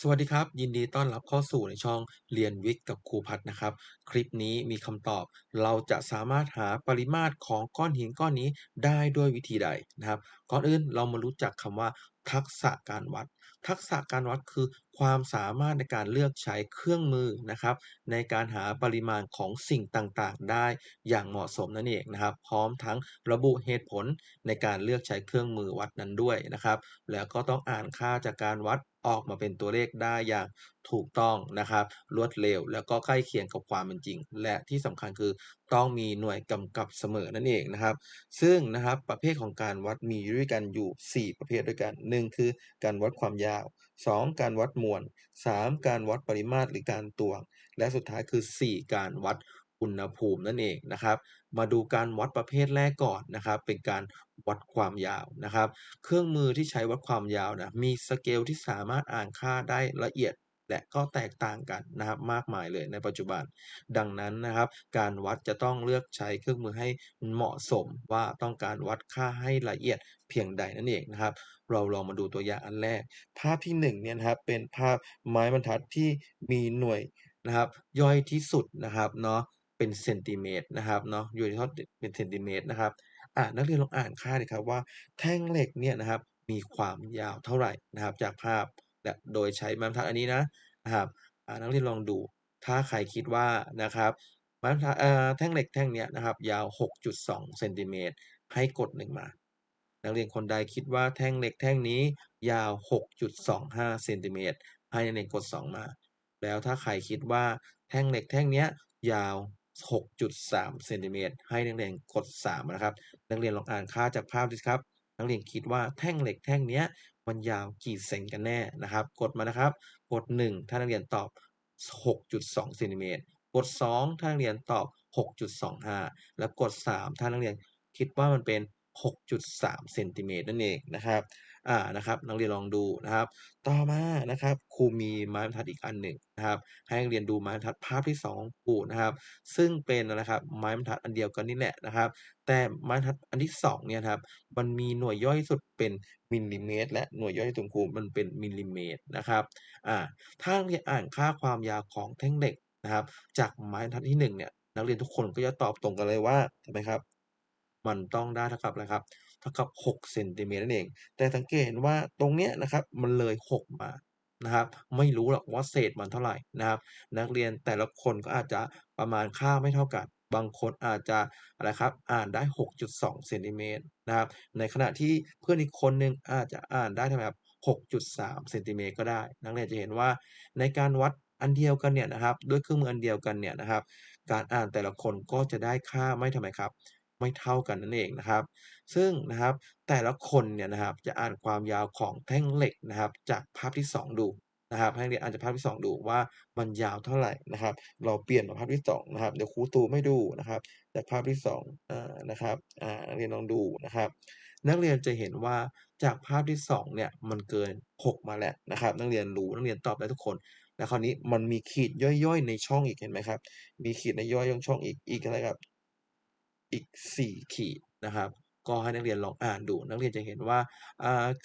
สวัสดีครับ ยินดีต้อนรับเข้าสู่ในช่องเรียนวิทย์กับครูพัฒน์นะครับ คลิปนี้มีคำตอบ เราจะสามารถหาปริมาตรของก้อนหินก้อนนี้ได้ด้วยวิธีใดนะครับ ก่อนอื่นเรามารู้จักคำว่า ทักษะการวัด ทักษะการวัดคือ ความสามารถในการเลือกใช้เครื่องมือนะครับ ในการหาปริมาณของสิ่งต่างๆ ได้อย่างเหมาะสมนั่นเองนะครับ พร้อมทั้งระบุเหตุผลในการเลือกใช้เครื่องมือวัดนั้นด้วยนะครับ แล้วก็ต้องอ่านค่าจากการวัด ออกมาเป็นตัวเลขได้อย่างถูกต้องนะครับ รวดเร็ว แล้วก็ใกล้เคียงกับความเป็นจริง และที่สำคัญคือต้องมีหน่วยกำกับเสมอนั่นเองนะครับ ซึ่งนะครับประเภทของการวัดมีด้วยกันอยู่ 4 ประเภทด้วยกัน 1 คือการวัดความยาว 2 การวัดมวล 3 การวัดปริมาตรหรือการตวง และสุดท้ายคือ 4 การวัด อุณหภูมินั่นเองนะครับ มาดูการวัดประเภทแรกก่อนนะครับ เป็นการวัดความยาวนะครับ เครื่องมือที่ใช้วัดความยาวนะมีสเกลที่สามารถอ่านค่าได้ละเอียดและก็แตกต่างกันนะครับมากมายเลยในปัจจุบัน ดังนั้นนะครับ การวัดจะต้องเลือกใช้เครื่องมือให้เหมาะสมว่าต้องการวัดค่าให้ละเอียดเพียงใดนั่นเองนะครับ เราลองมาดูตัวอย่างอันแรก ภาพที่1เนี่ยนะครับเป็นภาพไม้บรรทัดที่มีหน่วยนะครับ ย่อยที่สุดนะครับเนาะ เป็นเซนติเมตรนะครับเนาะอยู่ในท่อเป็นเซนติเมตรนะครับอ่านักเรียนลองอ่านค่าดิครับว่าแท่งเหล็กเนี่ยนะครับมีความยาวเท่าไหร่นะครับ จากภาพและโดยใช้ไม้บรรทัดอันนี้นะนะครับอ่านักเรียนลองดู ถ้าใครคิดว่านะครับไม้บรรทัดเอ่อแท่งเหล็กแท่งเนี้ยนะครับ ยาว 6.2เซนติเมตรให้กด1มา นักเรียนคนใดคิดว่าแท่งเหล็กแท่งนี้ยาว 6.25เซนติเมตรให้นักเรียนกด 2 มา แล้วถ้าใครคิดว่าแท่งเหล็กแท่งเนี้ยยาว 6.3เซนติเมตรให้นักเรียนกด 3 นะครับ นักเรียนลองอ่านค่าจากภาพดูสิครับ นักเรียนคิดว่าแท่งเหล็กแท่งนี้มันยาวกี่เซนกันแน่นะครับ กดมานะครับ กด 1 ถ้านักเรียนตอบ 6.2เซนติเมตรกด 2 ถ้านักเรียนตอบ 6.25 แล้วกด 3 ถ้านักเรียนคิดว่ามันเป็น 6.3เซนติเมตรนั่นเองนะครับอ่านะครับนักเรียนลองดูนะครับ ต่อมานะครับครูมีไม้บรรทัดอีกอันหนึ่งนะครับ ให้นักเรียนดูไม้บรรทัดภาพที่2ของครูนะครับ ซึ่งเป็นนะครับไม้บรรทัดอันเดียวกันนี่แหละนะครับ แต่ไม้บรรทัดอันที่2เนี่ยครับมันมีหน่วยย่อยสุดเป็นมิลลิเมตรและหน่วยย่อยสุดของครูมันเป็นมิลลิเมตรนะครับอ่าถ้านักเรียนอ่านค่าความยาวของแท่งเหล็กนะครับ จากไม้บรรทัดที่1เนี่ยนักเรียนทุกคนก็จะตอบตรงกันเลยว่าใช่ไหมครับ มันต้องได้เท่ากับอะไรครับ เท่ากับ6เซนติเมตรนั่นเอง แต่สังเกตเห็นว่าตรงเนี้ยนะครับมันเลย 6 มานะครับ ไม่รู้หรอกว่าเศษมันเท่าไหร่นะครับ นักเรียนแต่ละคนก็อาจจะประมาณค่าไม่เท่ากัน บางคนอาจจะอะไรครับอ่านได้ 6.2เซนติเมตรนะครับ ในขณะที่เพื่อนอีกคนหนึ่งอาจจะอ่านได้เท่ากับ6.3เซนติเมตรก็ได้ นักเรียนจะเห็นว่าในการวัดอันเดียวกันเนี่ยนะครับ ด้วยเครื่องมืออันเดียวกันเนี่ยนะครับ การอ่านแต่ละคนก็จะได้ค่าไม่ทำไมครับ ไม่เท่ากันนั่นเองนะครับ ซึ่งนะครับแต่ละคนเนี่ยนะครับจะอ่านความยาวของแท่งเหล็กนะครับ จากภาพที่ 2 ดูนะครับให้เรียนอ่านจากภาพที่ 2 ดูว่ามันยาวเท่าไหร่นะครับ เราเปลี่ยนมาภาพที่2นะครับเดี๋ยวครูซูมให้ดูนะครับ จากภาพที่2อ่านะครับอ่านักเรียนลองดูนะครับ นักเรียนจะเห็นว่าจากภาพที่2เนี่ยมันเกิน 6 มาแล้วนะครับ นักเรียนรู้นักเรียนตอบได้ทุกคนแล้วคราวนี้มันมีขีดย่อยๆ ในช่องอีกเห็นไหมครับ มีขีดในย่อยช่องอีกอีกอะไรครับ อีก 4 ขีดนะครับ ก็ให้นักเรียนลองอ่านดู นักเรียนจะเห็นว่า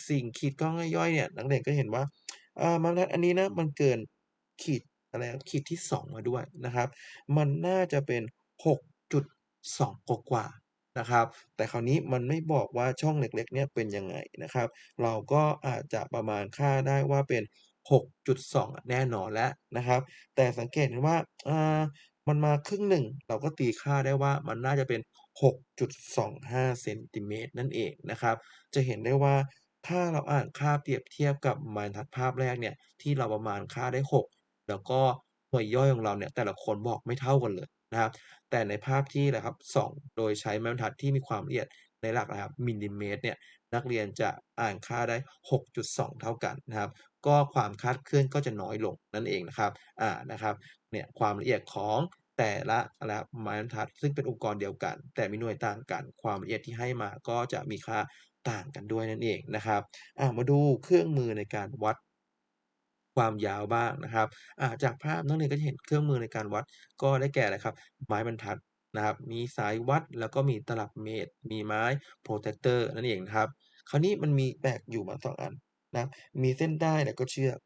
สิ่งขีดก้อนย่อยเนี่ยนักเรียนก็เห็นว่าอ่าบรรทัดอันนี้นะมันเกินขีดอะไรขีดที่ 2 มาด้วยนะครับ มันน่าจะเป็น 6.2กว่านะครับ แต่คราวนี้มันไม่บอกว่าช่องเล็กๆเนี่ยเป็นยังไงนะครับ เราก็อาจจะประมาณค่าได้ว่าเป็น 6.2อะแน่นอนแล้วนะครับ แต่สังเกตเห็นว่ามันมาครึ่งหนึ่ง เราก็ตีค่าได้ว่ามันน่าจะเป็น 6.25เซนติเมตรนั่นเองนะครับ จะเห็นได้ว่าถ้าเราอ่านค่าเปรียบเทียบกับบรรทัดภาพแรกเนี่ยที่เราประมาณค่าได้ 6 แล้วก็หน่วยย่อยของเราเนี่ยแต่ละคนบอกไม่เท่ากันเลยนะครับ แต่ในภาพที่นะครับส่องโดยใช้ไม้บรรทัดที่มีความละเอียดในหลักนะครับมิลลิเมตรเนี่ยนักเรียนจะอ่านค่าได้ 6.2 เท่ากันนะครับ ก็ความคลาดเคลื่อนก็จะน้อยลงนั่นเองนะครับอ่านะครับเนี่ยความละเอียดของ แต่ละนะครับไม้บรรทัด ซึ่งเป็นอุปกรณ์เดียวกัน แต่มีหน่วยต่างกัน ความละเอียดที่ให้มาก็จะมีค่าต่างกันด้วยนั่นเองนะครับมาดูเครื่องมือในการวัดความยาวบ้างนะครับาจากภาพนักเรียนก็จะเห็นเครื่องมือในการวัดก็ได้แก่อะไรครับ ไม้บรรทัดนะครับ มีสายวัดแล้วก็มีตลับเมตร มีไม้โพรเทคเตอร์นั่นเองนะครับ คราวนี้มันมีแปลกอยู่มา2อันนะมีเส้นได้และก็เชือก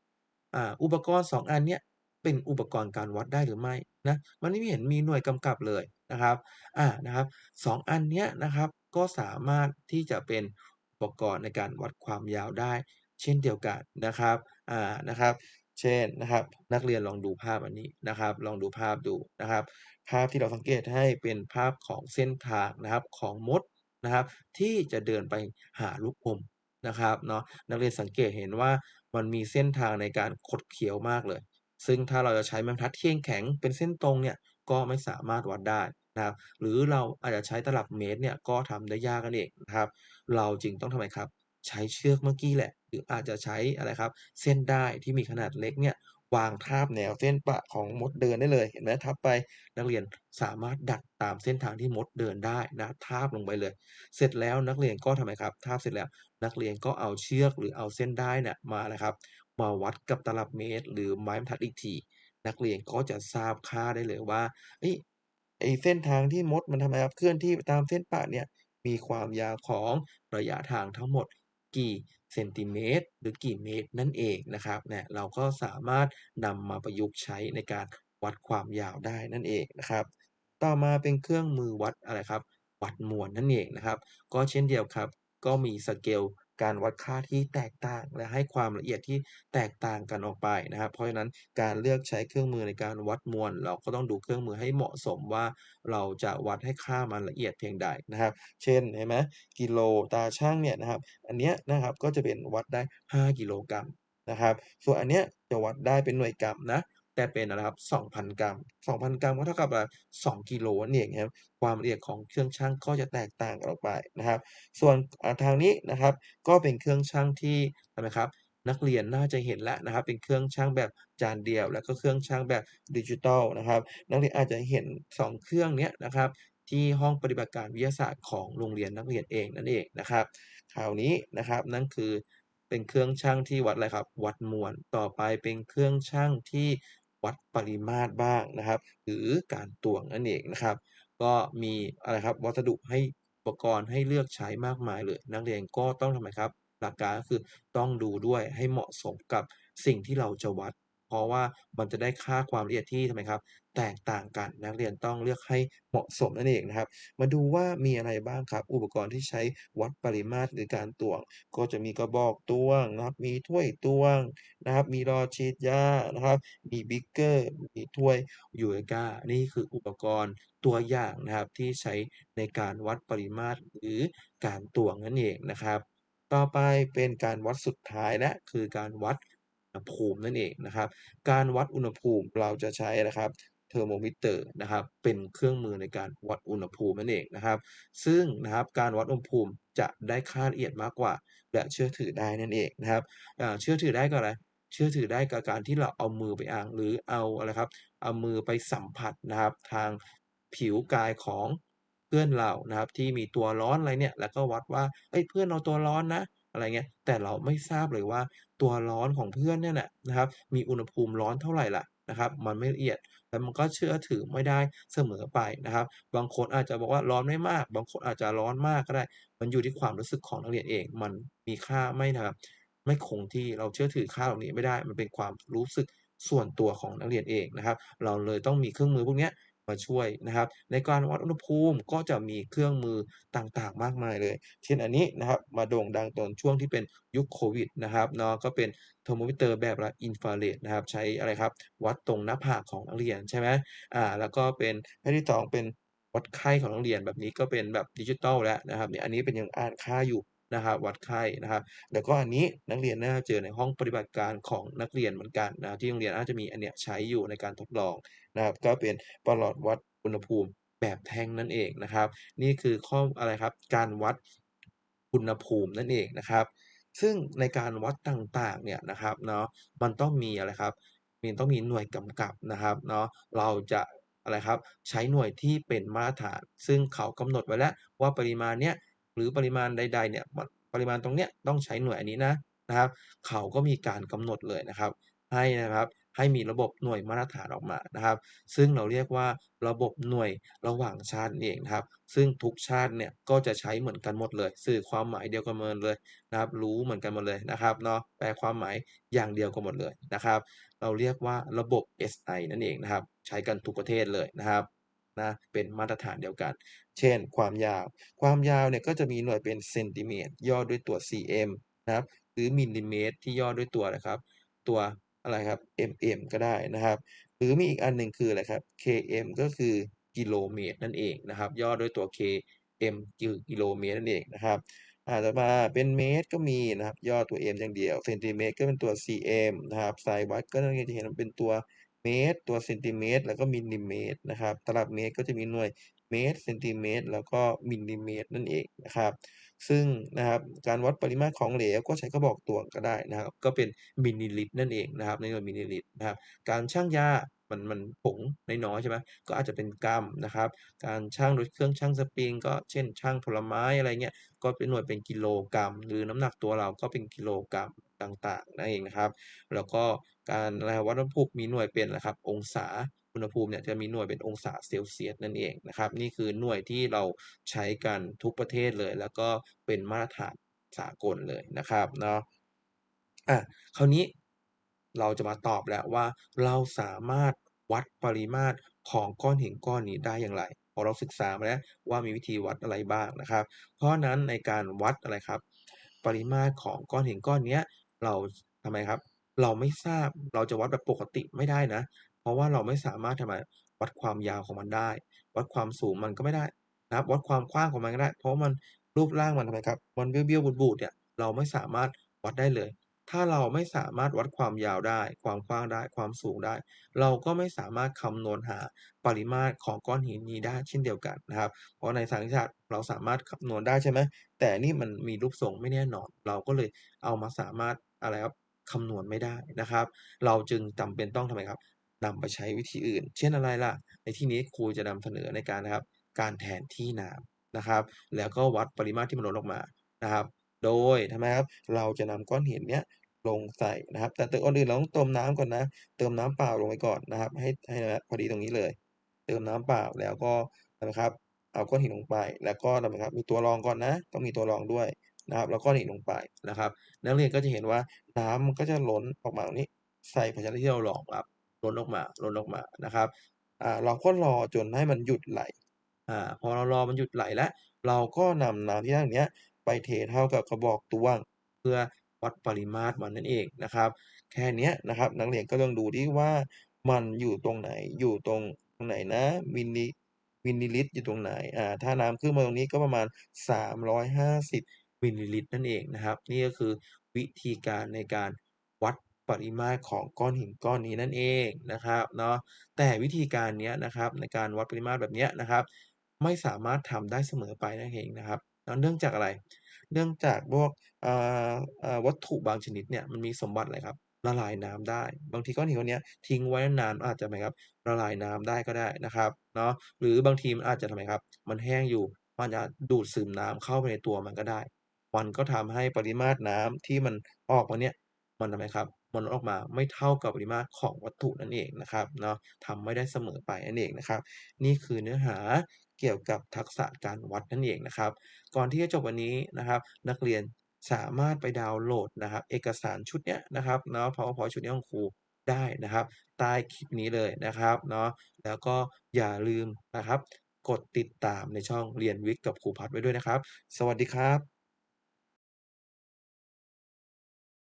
ออุปกรณ์ 2 อันเนี้ยเป็นอุปกรณ์การวัดได้หรือไม่ นะมันไม่เห็นมีหน่วยกำกับเลยนะครับอ่านะครับ2อันเนี้ยนะครับก็สามารถที่จะเป็นอุปกรณ์ในการวัดความยาวได้ เช่นเดียวกันนะครับอ่านะครับ เช่นนะครับ นักเรียนลองดูภาพอันนี้นะครับ ลองดูภาพดูนะครับ ภาพที่เราสังเกตให้เป็นภาพของเส้นทางนะครับของมดนะครับ ที่จะเดินไปหาลูกอมนะครับเนาะนักเรียนสังเกตเห็นว่ามันมีเส้นทางในการคดเคี้ยวมากเลย ซึ่งถ้าเราจะใช้ไม้บรรทัดที่แข็งเป็นเส้นตรงเนี่ยก็ไม่สามารถวัดได้นะครับหรือเราอาจจะใช้ตลับเมตรเนี่ยก็ทำได้ยากนั่นเองนะครับเราจึงต้องทำไงครับ ใช้เชือกเมื่อกี้แหละ หรืออาจจะใช้อะไรครับ เส้นได้ที่มีขนาดเล็กเนี่ยวางทาบแนวเส้นประของมดเดินได้เลยเห็นไหมทับไปนักเรียนสามารถดักตามเส้นทางที่มดเดินได้นะทาบลงไปเลย เสร็จแล้วนักเรียนก็ทำไมครับทาบเสร็จแล้ว นักเรียนก็เอาเชือกหรือเอาเส้นได้เนี่ยมานะครับ มาวัดกับตลับเมตร หรือไม้บรรทัดอีกที นักเรียนก็จะทราบค่าได้เลยว่าเฮ้ไอ้เส้นทางที่มดมันทำไมครับเคลื่อนที่ตามเส้นปะเนี่ยมีความยาวของระยะทางทั้งหมดกี่เซนติเมตร หรือกี่เมตรนั่นเองนะครับเนี่ยเราก็สามารถนำมาประยุกต์ใช้ในการวัดความยาวได้นั่นเองนะครับ ต่อมาเป็นเครื่องมือวัดอะไรครับ วัดมวลนั่นเองนะครับ ก็เช่นเดียวครับ ก็มีสเกล การวัดค่าที่แตกต่าง และให้ความละเอียดที่แตกต่างกันออกไปนะครับ เพราะฉะนั้นการเลือกใช้เครื่องมือในการวัดมวล เราก็ต้องดูเครื่องมือให้เหมาะสมว่าเราจะวัดให้ค่ามันละเอียดเพียงใดนะครับ เช่นเห็นไหมกิโลตาช่างเนี่ยนะครับ อันเนี้ยนะครับก็จะเป็นวัดได้ 5 กิโลกรัมนะครับ ส่วนอันเนี้ยจะวัดได้เป็นหน่วยกรัมนะ แต่เป็นอะไรครับ 2,000 กรัม 2,000 กรัมก็เท่ากับ2กิโลนั่เองครับ ความละเอียดของเครื่องชั่งก็จะแตกต่างกันออกไปนะครับ ส่วนทางนี้นะครับ ก็เป็นเครื่องชั่งที่นะครับนักเรียนน่าจะเห็นแล้วนะครับ เป็นเครื่องชั่งแบบจานเดียว แล้วก็เครื่องชั่งแบบดิจิทัลนะครับ นักเรียนอาจจะเห็น 2 เครื่องนี้นะครับที่ห้องปฏิบัติการวิทยาศาสตร์ของโรงเรียนนักเรียนเองนั่นเองนะครับคราวนี้นะครับนั่นคือเป็นเครื่องชั่งที่วัดอะไรครับ วัดมวลต่อไปเป็นเครื่องชั่งที่ วัดปริมาตรบ้างนะครับ หรือการตวงนั่นเองนะครับ ก็มีอะไรครับวัสดุให้อุปกรณ์ให้เลือกใช้มากมายเลย นักเรียนก็ต้องทำไมครับ หลักการก็คือต้องดูด้วยให้เหมาะสมกับสิ่งที่เราจะวัด เพราะว่ามันจะได้ค่าความละเอียดที่ทำไมครับ แตกต่างกันนักเรียนต้องเลือกให้เหมาะสมนั่นเองนะครับ มาดูว่ามีอะไรบ้างครับ อุปกรณ์ที่ใช้วัดปริมาตรหรือการตวง ก็จะมีกระบอกตวงนะครับ มีถ้วยตวงนะครับ มีหลอดฉีดยานะครับ มีบิ๊กเกอร์มีถ้วยยูเรกานี่คืออุปกรณ์ตัวอย่างนะครับที่ใช้ในการวัดปริมาตรหรือการตวงนั่นเองนะครับ ต่อไปเป็นการวัดสุดท้ายและคือการวัด ณหภูมินั่นเองนะครับ การวัดอุณหภูมิเราจะใช้นะครับเทอร์โมมิเตอร์นะครับเป็นเครื่องมือในการวัดอุณหภูมินั่นเองนะครับ ซึ่งนะครับการวัดอุณหภูมิจะได้ค่าละเอียดมากกว่า และเชื่อถือได้นั่นเองนะครับเชื่อถือได้ก็อะไรเชื่อถือได้กับการที่เราเอามือไปอ้างหรือเอาอะไรครับเอามือไปสัมผัสนะครับทางผิวกายของเพื่อนเรานะครับที่มีตัวร้อนอะไรเนี่ยแล้วก็วัดว่าเฮ้ยเพื่อนเราตัวร้อนนะ อะไรเงี้ยแต่เราไม่ทราบเลยว่าตัวร้อนของเพื่อนเนี่ยแหละนะครับมีอุณหภูมิร้อนเท่าไหร่ล่ะนะครับมันไม่ละเอียดแล้วมันก็เชื่อถือไม่ได้เสมอไปนะครับ บางคนอาจจะบอกว่าร้อนไม่มาก บางคนอาจจะร้อนมากก็ได้ มันอยู่ที่ความรู้สึกของนักเรียนเอง มันมีค่าไม่นะครับไม่คงที่เราเชื่อถือค่าเหล่านี้ไม่ได้ มันเป็นความรู้สึกส่วนตัวของนักเรียนเองนะครับ เราเลยต้องมีเครื่องมือพวกนี้ มาช่วยนะครับ ในการวัดอุณหภูมิก็จะมีเครื่องมือต่างๆ มากมายเลย เช่นอันนี้นะครับมาโด่งดังตอนช่วงที่เป็นยุคโควิดนะครับเนาะก็เป็นเทอร์โมมิเตอร์แบบอินฟราเรดนะครับใช้อะไรครับวัดตรงหน้าผากของนักเรียนใช่ไหมอ่าแล้วก็เป็นอันที่2เป็นวัดไข้ของนักเรียนแบบนี้ก็เป็นแบบดิจิทัลแล้วนะครับเนี่ยอันนี้เป็นยังอ่านค่าอยู่ นะครับวัดไข้นะครับแล้วก็อันนี้นักเรียนน่าจะเจอในห้องปฏิบัติการของนักเรียนเหมือนกันนะที่โรงเรียนอาจจะมีอันเนี้ยใช้อยู่ในการทดลองนะครับ ก็เป็นประหลอดวัดอุณหภูมิแบบแท่งนั่นเองนะครับ นี่คือข้ออะไรครับการวัดอุณหภูมินั่นเองนะครับ ซึ่งในการวัดต่างๆเนี่ยนะครับเนาะมันต้องมีอะไรครับมันต้องมีหน่วยกำกับนะครับเนาะเราจะอะไรครับใช้หน่วยที่เป็นมาตรฐาน ซึ่งเขากำหนดไว้แล้วว่าปริมาณเนี้ย หรือปริมาณใดๆเนี่ยปริมาณตรงเนี้ยต้องใช้หน่วยอันนี้นะนะครับ เขาก็มีการกำหนดเลยนะครับ ให้นะครับให้มีระบบหน่วยมาตรฐานออกมานะครับ ซึ่งเราเรียกว่าระบบหน่วยระหว่างชาตินั่เองนะครับ ซึ่งทุกชาติเนี่ยก็จะใช้เหมือนกันหมดเลย สื่อความหมายเดียวกันหมดเลยนะครับ รู้เหมือนกันหมดเลยนะครับเนาะแปลความหมายอย่างเดียวกันหมดเลยนะครับ เราเรียกว่าระบบ SI นั่นเองนะครับ ใช้กันทุกประเทศเลยนะครับ นะเป็นมาตรฐานเดียวกัน เช่น ความยาว ความยาวเนี่ยก็จะมีหน่วยเป็นเซนติเมตรย่อด้วยตัว cm นะครับหรือมิลลิเมตรที่ย่อด้วยตัวอะครับ ตัวอะไรครับ mm ก็ได้นะครับ หรือมีอีกอันหนึ่งคืออะไรครับ km ก็คือกิโลเมตรนั่นเองนะครับ ย่อด้วยตัว km คือกิโลเมตรนั่นเองนะครับอาต่อมาเป็นเมตรก็มีนะครับ ย่อตัว m อย่างเดียวเซนติเมตรก็เป็นตัว cm นะครับสายวัดก็จะเห็นเป็นตัว เมตร ตัวเซนติเมตร แล้วก็มิลลิเมตรนะครับ ตลับเมตรก็จะมีหน่วยเมตรเซนติเมตร แล้วก็มิลลิเมตรนั่นเองนะครับ ซึ่งนะครับการวัดปริมาตรของเหลวก็ใช้กระบอกตวงก็ได้นะครับ ก็เป็นมิลลิลิตรนั่นเองนะครับ ในหน่วยมิลลิลิตรนะครับ การชั่งยามันมันผงน้อยๆใช่ไหมก็อาจจะเป็นกรัมนะครับ การชั่งโดยเครื่องชั่งสปริง ก็เช่นชั่งผลไม้อะไรเงี้ยก็เป็นหน่วยเป็นกิโลกรัม หรือน้ำหนักตัวเราก็เป็นกิโลกรัม ต่างๆนั่นเองนะครับ แล้วก็การอะไรวัดอุณหภูมิมีหน่วยเป็นอะครับ องศาอุณหภูมิเนี่ยจะมีหน่วยเป็นองศาเซลเซียสนั่นเองนะครับ นี่คือหน่วยที่เราใช้กันทุกประเทศเลย แล้วก็เป็นมาตรฐานสากลเลยนะครับเนาะอาคราวนี้เราจะมาตอบแล้วว่าเราสามารถวัดปริมาตรของก้อนหินก้อนนี้ได้อย่างไรพอเราศึกษามาแล้วว่ามีวิธีวัดอะไรบ้างนะครับ เพราะฉะนั้นในการวัดอะไรครับ ปริมาตรของก้อนหินก้อนเนี้ย เราทำไมครับ เราไม่ทราบเราจะวัดแบบปกติไม่ได้นะ เพราะว่าเราไม่สามารถทำไมวัดความยาวของมันได้ วัดความสูงมันก็ไม่ได้นะครับ วัดความกว้างของมันก็ได้ เพราะมันรูปร่างมันทำไมครับมันเบี้ยวๆบูดๆเนี่ยเราไม่สามารถวัดได้เลย ถ้าเราไม่สามารถวัดความยาวได้ ความกว้างได้ ความสูงได้ เราก็ไม่สามารถคำนวณหาปริมาตรของก้อนหินนี้ได้เช่นเดียวกันนะครับ เพราะในทางวิทยารเราสามารถคำนวณได้ใช่ไหมแต่นี่มันมีรูปทรงไม่แน่นอน เราก็เลยเอามาสามารถ อะไรครับคำนวณไม่ได้นะครับ เราจึงจำเป็นต้องทำไมครับนำไปใช้วิธีอื่น เช่นอะไรล่ะ ในที่นี้ครูจะนำเสนอในการนะครับ การแทนที่น้ำนะครับ แล้วก็วัดปริมาตรที่มันลดออกมานะครับ โดยทำไมครับเราจะนำก้อนหินเนี้ยลงใส่นะครับ แต่ก่อนอื่นเราต้องเติมน้ำก่อนนะ เติมน้ำเปล่าลงไปก่อนนะครับ ให้ให้นะพอดีตรงนี้เลย เติมน้ำเปล่าแล้วก็นะครับ เอาก้อนหินลงไป แล้วก็ทำไมครับ มีตัวรองก่อนนะ ต้องมีตัวรองด้วย นะครับแล้วก้อนหินลงไปนะครับ นักเรียนก็จะเห็นว่าน้ำมันก็จะล้นออกมาตรงนี้ใส่ภาชนะที่เรารองรับล้นออกมาล้นออกมานะครับอ่าเราก็รอจนให้มันหยุดไหลอ่าพอเรารอมันหยุดไหลแล้วเราก็นำน้ำที่ได้ตรงเนี้ยไปเทเท่ากับกระบอกตวง เพื่อวัดปริมาตรมันนั่นเองนะครับ แค่นี้นะครับนักเรียนก็ลองดูที่ว่ามันอยู่ตรงไหนอยู่ตรงตรงไหนนะมิลลิมิลลิลิตรอยู่ตรงไหนอ่าถ้าน้ำขึ้นมาตรงนี้ก็ประมาณ 350 มิลลิลิตรนั่นเองนะครับ นี่ก็คือวิธีการในการวัดปริมาตรของก้อนหินก้อนนี้นั่นเองนะครับเนาะแต่วิธีการนี้นะครับในการวัดปริมาตรแบบนี้นะครับ ไม่สามารถทำได้เสมอไปนั่นเองนะครับเนื่องจากอะไรเนื่องจากพวกวัตถุบางชนิดเนี่ยมันมีสมบัติอะไรครับละลายน้ำได้ บางทีก้อนหินก้อนนี้ทิ้งไว้นานอาจจะทำไมครับละลายน้ำได้ก็ได้นะครับเนาะหรือบางทีมันอาจจะทำไมครับ มันแห้งอยู่มันอาจดูดซึมน้ำเข้าไปในตัวมันก็ได้ มันก็ทำให้ปริมาตรน้ำที่มันออกมาเนี่ยมันทำไมครับมันออกมาไม่เท่ากับปริมาตรของวัตถุนั่นเองนะครับเนาะทำไม่ได้เสมอไปนั่นเองนะครับ นี่คือเนื้อหาเกี่ยวกับทักษะการวัดนั่นเองนะครับ ก่อนที่จะจบวันนี้นะครับ นักเรียนสามารถไปดาวน์โหลดนะครับ เอกสารชุดเนี้ยนะครับเนาะ PowerPoint ชุดนี้ของครูได้นะครับ ใต้คลิปนี้เลยนะครับเนาะแล้วก็อย่าลืมนะครับ กดติดตามในช่องเรียนวิทย์กับครูพัฒไว้ด้วยนะครับ สวัสดีครับ